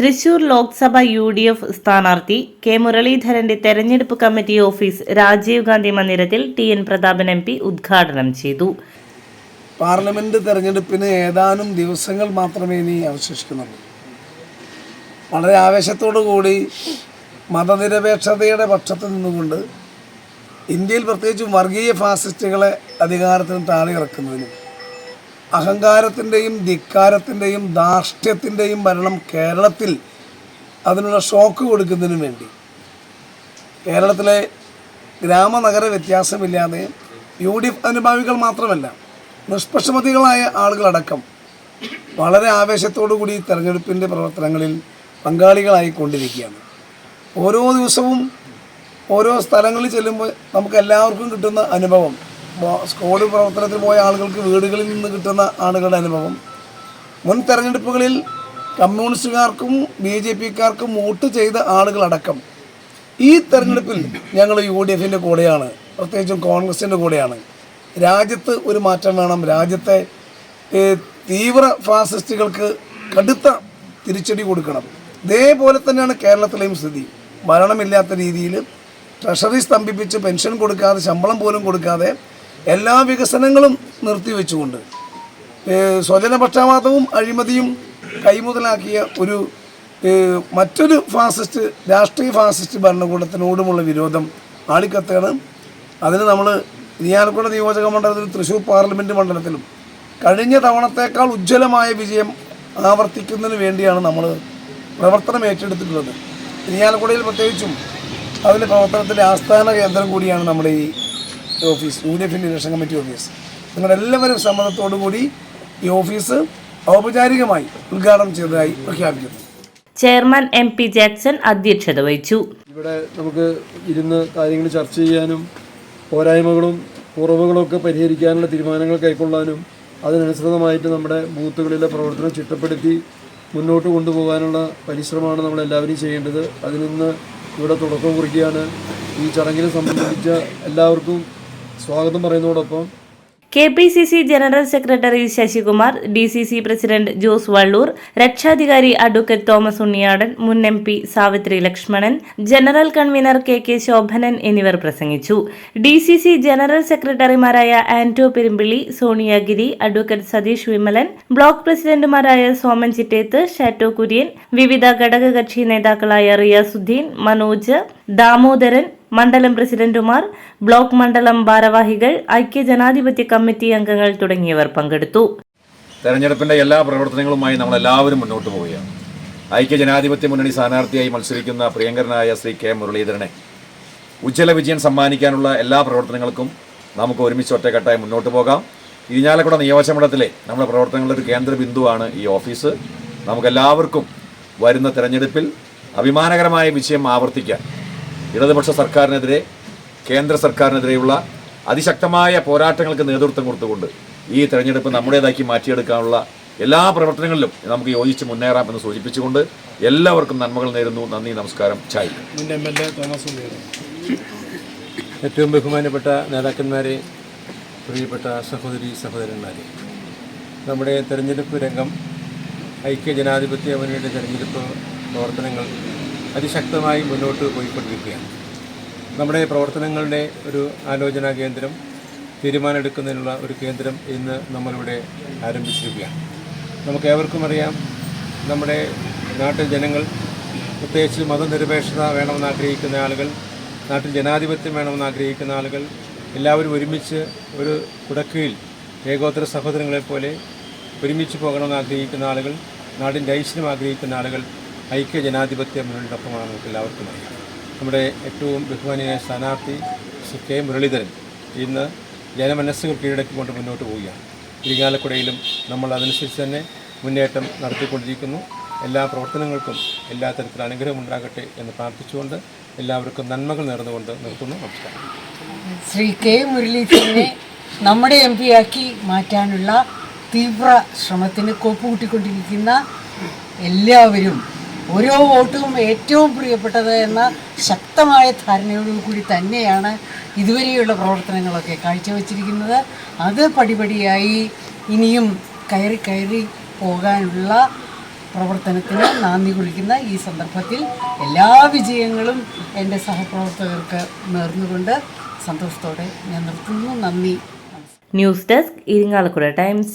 Thrissur Lok Sabha U D F സ്ഥാനാർത്ഥി K മുരളീധരന്റെ തെരഞ്ഞെടുപ്പ് കമ്മിറ്റി ഓഫീസ് രാജീവ് ഗാന്ധി മന്ദിരത്തിൽ T N Prathapan M P ഉദ്ഘാടനം ചെയ്തു. പാർലമെന്റ് തെരഞ്ഞെടുപ്പിന് ഏതാനും ദിവസങ്ങൾ മാത്രമേ ഇനി അവശേഷിക്കുന്നുള്ളൂ. വളരെ ആവേശത്തോടു കൂടി മതനിരപേക്ഷതയുടെ പക്ഷത്ത് നിന്നുകൊണ്ട് ഇന്ത്യയിൽ പ്രത്യേകിച്ചും വർഗീയ ഫാസിസ്റ്റുകളെ അധികാരത്തിന് താഴെ ഇറക്കുന്നതിനും അഹങ്കാരത്തിന്റെയും ധിക്കാരത്തിന്റെയും ധാർഷ്ട്യത്തിന്റെയും ഭരണം കേരളത്തിൽ അതിനുള്ള ഷോക്ക് കൊടുക്കുന്നതിന് വേണ്ടി. കേരളത്തിലെ ഗ്രാമനഗര വ്യത്യാസമില്ലാതെ യു ഡി എഫ് അനുഭാവികൾ മാത്രമല്ല നിഷ്പക്ഷമതികളായ ആളുകളടക്കം വളരെ ആവേശത്തോടു കൂടി തെരഞ്ഞെടുപ്പിന്റെ പ്രവർത്തനങ്ങളിൽ പങ്കാളികളായിക്കൊണ്ടിരിക്കുകയാണ്. ഓരോ ദിവസവും ഓരോ സ്ഥലങ്ങളിൽ ചെല്ലുമ്പോൾ നമുക്ക് എല്ലാവർക്കും കിട്ടുന്ന അനുഭവം സ്ക്വാഡ് പ്രവർത്തനത്തിൽ പോയ ആളുകൾക്ക് വീടുകളിൽ നിന്ന് കിട്ടുന്ന ആളുകളുടെ അനുഭവം. മുൻ തെരഞ്ഞെടുപ്പുകളിൽ കമ്മ്യൂണിസ്റ്റുകാർക്കും ബി ജെ പിക്കാർക്കും വോട്ട് ചെയ്ത ആളുകളടക്കം ഈ തെരഞ്ഞെടുപ്പിൽ ഞങ്ങൾ യു ഡി എഫിന്റെ കൂടെയാണ് പ്രത്യേകിച്ചും കോൺഗ്രസിന്റെ കൂടെയാണ്. രാജ്യത്ത് ഒരു മാറ്റം വേണം. രാജ്യത്തെ തീവ്ര ഫാസിസ്റ്റുകൾക്ക് കടുത്ത തിരിച്ചടി കൊടുക്കണം. ഇതേപോലെ തന്നെയാണ് കേരളത്തിലെയും സ്ഥിതി. ഭരണമില്ലാത്ത രീതിയിൽ ട്രഷറി സ്തംഭിപ്പിച്ച് പെൻഷൻ കൊടുക്കാതെ ശമ്പളം പോലും കൊടുക്കാതെ എല്ലാ വികസനങ്ങളും നിർത്തിവെച്ചുകൊണ്ട് സ്വജനപക്ഷപാതവും അഴിമതിയും കൈമുതലാക്കിയ ഒരു മറ്റൊരു ഫാസിസ്റ്റ് രാഷ്ട്രീയ ഫാസിസ്റ്റ് ഭരണകൂടത്തിനോടുമുള്ള വിരോധം ആളിക്കത്തുകയാണ് അതിന് നമ്മൾ ഇരിയാലക്കുട നിയോജക മണ്ഡലത്തിലും തൃശ്ശൂർ പാർലമെന്റ് മണ്ഡലത്തിലും കഴിഞ്ഞ തവണത്തേക്കാൾ ഉജ്ജ്വലമായ വിജയം ആവർത്തിക്കുന്നതിന് വേണ്ടിയാണ് നമ്മൾ പ്രവർത്തനം ഏറ്റെടുത്തിട്ടുള്ളത്. ഇരിയാലക്കുടയിൽ പ്രത്യേകിച്ചും അതിന്റെ പ്രവർത്തനത്തിന്റെ ആസ്ഥാന കേന്ദ്രം കൂടിയാണ് നമ്മുടെ ഈ ഓഫീസ് യു ഡി എഫിന്റെ ഇലക്ഷൻ കമ്മിറ്റി ഓഫീസ്. നിങ്ങളെല്ലാവരും സമ്മതത്തോടു കൂടി ഈ ഓഫീസ് ഔപചാരികമായി ഉദ്ഘാടനം ചെയ്തതായി പ്രഖ്യാപിക്കുന്നു. ചെയർമാൻ എം പി ജാക്സൺ അധ്യക്ഷത വഹിച്ചു. ഇവിടെ നമുക്ക് ഇരുന്ന് കാര്യങ്ങൾ ചർച്ച ചെയ്യാനും പോരായ്മകളും കുറവുകളും ഒക്കെ പരിഹരിക്കാനുള്ള തീരുമാനങ്ങൾ കൈക്കൊള്ളാനും അതിനനുസൃതമായിട്ട് നമ്മുടെ ബൂത്തുകളിലെ പ്രവർത്തനം ചിട്ടപ്പെടുത്തി മുന്നോട്ട് കൊണ്ടുപോകാനുള്ള പരിശ്രമമാണ് നമ്മൾ എല്ലാവരും ചെയ്യേണ്ടത്. അതിൽ നിന്ന് ഇവിടെ തുടക്കം കുറിക്കുകയാണ്. ഈ ചടങ്ങിനെ സംബന്ധിച്ച എല്ലാവർക്കും സ്വാഗതം പറയുന്നതോടൊപ്പം K P C C general secretary Sasikumar D C C president Jose Vallur രക്ഷാധികാരി അഡ്വക്കേറ്റ് തോമസ് ഉണ്ണിയാടൻ മുൻ M P Savithri Lakshmanan general convener K K Shobhanan എന്നിവർ പ്രസംഗിച്ചു. ഡി സി സി ജനറൽ സെക്രട്ടറിമാരായ ആന്റോ പെരുമ്പിള്ളി സോണിയാഗിരി അഡ്വക്കേറ്റ് സതീഷ് വിമലൻ ബ്ലോക്ക് പ്രസിഡന്റുമാരായ സോമൻ ചിറ്റേത്ത് ഷാറ്റോ കുര്യൻ വിവിധ ഘടകകക്ഷി നേതാക്കളായ റിയാസുദ്ദീൻ മനോജ് ദാമോദരൻ മണ്ഡലം പ്രസിഡന്റുമാർ ബ്ലോക്ക് മണ്ഡലം ഭാരവാഹികൾ ഐക്യ ജനാധിപത്യ കമ്മിറ്റി അംഗങ്ങൾ തുടങ്ങിയവർ പങ്കെടുത്തു. തെരഞ്ഞെടുപ്പിന്റെ എല്ലാ പ്രവർത്തനങ്ങളുമായി നമ്മൾ എല്ലാവരും മുന്നോട്ട് പോവുകയാണ്. ഐക്യ ജനാധിപത്യ മുന്നണി സ്ഥാനാർത്ഥിയായി മത്സരിക്കുന്ന പ്രിയങ്കരനായ ശ്രീ കെ മുരളീധരനെ ഉജ്ജ്വല വിജയം സമ്മാനിക്കാനുള്ള എല്ലാ പ്രവർത്തനങ്ങൾക്കും നമുക്ക് ഒരുമിച്ച് ഒറ്റക്കെട്ടായി മുന്നോട്ട് പോകാം. ഇരിഞ്ഞാലക്കുട നിയോജകമണ്ഡലത്തിലെ നമ്മുടെ പ്രവർത്തനങ്ങളുടെ ഒരു കേന്ദ്ര ബിന്ദുവാണ് ഈ ഓഫീസ്. നമുക്കെല്ലാവർക്കും വരുന്ന തെരഞ്ഞെടുപ്പിൽ അഭിമാനകരമായ വിജയം ആവർത്തിക്കാൻ ഇടതുപക്ഷ സർക്കാരിനെതിരെ കേന്ദ്ര സർക്കാരിനെതിരെയുള്ള അതിശക്തമായ പോരാട്ടങ്ങൾക്ക് നേതൃത്വം കൊടുത്തുകൊണ്ട് ഈ തെരഞ്ഞെടുപ്പ് നമ്മുടേതാക്കി മാറ്റിയെടുക്കാനുള്ള എല്ലാ പ്രവർത്തനങ്ങളിലും നമുക്ക് യോജിച്ച് മുന്നേറാം മുന്നേറാമെന്ന് സൂചിപ്പിച്ചുകൊണ്ട് എല്ലാവർക്കും നന്മകൾ നേരുന്നു. നന്ദി നമസ്കാരം. ചായ്. ഏറ്റവും ബഹുമാനപ്പെട്ട നേതാക്കന്മാരെ പ്രിയപ്പെട്ട സഹോദരി സഹോദരന്മാരെ നമ്മുടെ തെരഞ്ഞെടുപ്പ് രംഗം ഐക്യ ജനാധിപത്യ മുന്നണിയുടെ തെരഞ്ഞെടുപ്പ് പ്രവർത്തനങ്ങൾ അതിശക്തമായി മുന്നോട്ട് പോയിക്കൊണ്ടിരിക്കുകയാണ്. നമ്മുടെ പ്രവർത്തനങ്ങളുടെ ഒരു ആലോചനാ കേന്ദ്രം തീരുമാനമെടുക്കുന്നതിനുള്ള ഒരു കേന്ദ്രം ഇന്ന് നമ്മളിവിടെ ആരംഭിച്ചിരിക്കുകയാണ്. നമുക്ക് ഏവർക്കും അറിയാം നമ്മുടെ നാട്ടിൽ ജനങ്ങൾ പ്രത്യേകിച്ച് മതനിരപേക്ഷത വേണമെന്ന് ആഗ്രഹിക്കുന്ന ആളുകൾ നാട്ടിൽ ജനാധിപത്യം വേണമെന്ന് ആഗ്രഹിക്കുന്ന ആളുകൾ എല്ലാവരും ഒരുമിച്ച് ഒരു കുടക്കീഴിൽ ഏകോത്തര സഹോദരങ്ങളെപ്പോലെ ഒരുമിച്ച് പോകണമെന്ന് ആഗ്രഹിക്കുന്ന ആളുകൾ നാടിന്റെ ഐശ്വര്യം ആഗ്രഹിക്കുന്ന ആളുകൾ ഐക്യ ജനാധിപത്യ മുന്നണിയോടൊപ്പമാണ് നമുക്ക് എല്ലാവർക്കും അറിയാം. നമ്മുടെ ഏറ്റവും ബഹുമാനിയായ സ്ഥാനാർത്ഥി ശ്രീ കെ മുരളീധരൻ ഇന്ന് ജനമനസ്സുകൾ കീഴടക്കിക്കൊണ്ട് മുന്നോട്ട് പോവുകയാണ്. ഇരിങ്ങാലക്കുടയിലും നമ്മൾ അതനുസരിച്ച് തന്നെ മുന്നേറ്റം നടത്തിക്കൊണ്ടിരിക്കുന്നു. എല്ലാ പ്രവർത്തനങ്ങൾക്കും എല്ലാ തരത്തിലും അനുഗ്രഹം ഉണ്ടാകട്ടെ എന്ന് പ്രാർത്ഥിച്ചുകൊണ്ട് എല്ലാവർക്കും നന്മകൾ നേർന്നുകൊണ്ട് നിർത്തുന്നു. നമസ്കാരം. ശ്രീ കെ മുരളീധരനെ നമ്മുടെ എം ആക്കി മാറ്റാനുള്ള തീവ്ര ശ്രമത്തിന് കോപ്പുകൂട്ടിക്കൊണ്ടിരിക്കുന്ന എല്ലാവരും ഓരോ വോട്ടും ഏറ്റവും പ്രിയപ്പെട്ടത് എന്ന ശക്തമായ ധാരണയോടുകൂടി തന്നെയാണ് ഇതുവരെയുള്ള പ്രവർത്തനങ്ങളൊക്കെ കാഴ്ചവെച്ചിരിക്കുന്നത്. അത് പടിപടിയായി ഇനിയും കയറി കയറി പോകാനുള്ള പ്രവർത്തനത്തിന് നാന്ദി കുറിക്കുന്ന ഈ സന്ദർഭത്തിൽ എല്ലാ വിജയങ്ങളും എന്റെ സഹപ്രവർത്തകർക്ക് നേർന്നുകൊണ്ട് സന്തോഷത്തോടെ ഞാൻ നിർത്തുന്നു. നന്ദി. News desk Irinjalakuda times.